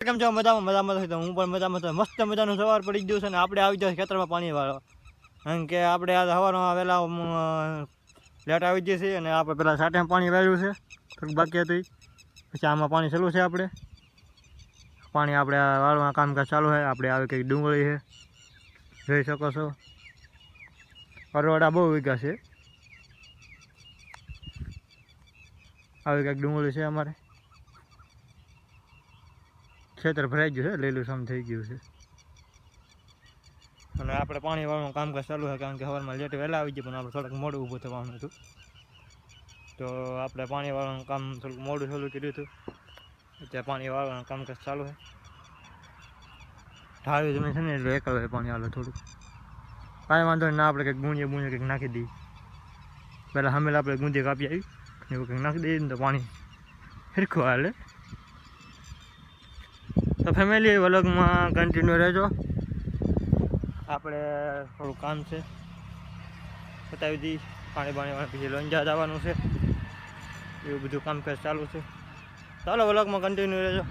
કેમ છો? મજામાં મજામાં તો હું પણ મજામાં છું. મસ્ત મજાનું સવાર પડી ગયું છે ને આપણે આવી જાય ખેતરમાં પાણી વાળો કારણ કે આપણે આ સવારમાં વહેલા લેટ આવી જઈએ છીએ અને આપણે પહેલાં સાઠે પાણી વાળ્યું છે. થોડુંક બાકી હતું પછી આમાં પાણી ચાલુ છે આપણે. પાણી આપણે વાળવા કામકાજ ચાલુ છે. આપણે આવી કંઈક ડુંગળી છે. જોઈ શકો છો. અરવાડા બહુ વીઘા છે. આવી કંઈક ડુંગળી છે અમારે. ખેતર ભરાઈ ગયું છે લીલું સમ થઈ ગયું છે. અને આપણે પાણી વાળવાનું કામકાજ ચાલુ છે કારણ કે સવારમાં લેટ વહેલા આવી ગયું પણ આપણે થોડુંક મોડું ઊભું થવાનું હતું. તો આપણે પાણી વાળવાનું કામ થોડુંક મોડું ચાલુ કર્યું હતું. અત્યારે પાણી વાળવાનું કામકાજ ચાલુ છે. ઢાળી જમીન છે ને એટલે એકલ પાણી હાલે થોડુંક. કાંઈ વાંધો ના આપણે કંઈક ગુંજે ગુંજે કંઈક નાખી દઈએ. પહેલાં હમેલા આપણે ગુંદી કાપી આવી એવું કંઈક નાખી દઈએ ને તો પાણી હિરખું હાલે. ફેમિલી વ્લોગમાં કન્ટિન્યુ રહેજો. આપણે થોડું કામ છે. બતાવી દઈ પાણી પાણી પછી લોંજા જવાનું છે. એવું બધું કામકાજ ચાલુ છે. ચાલો વ્લોગમાં કન્ટિન્યુ રહેજો.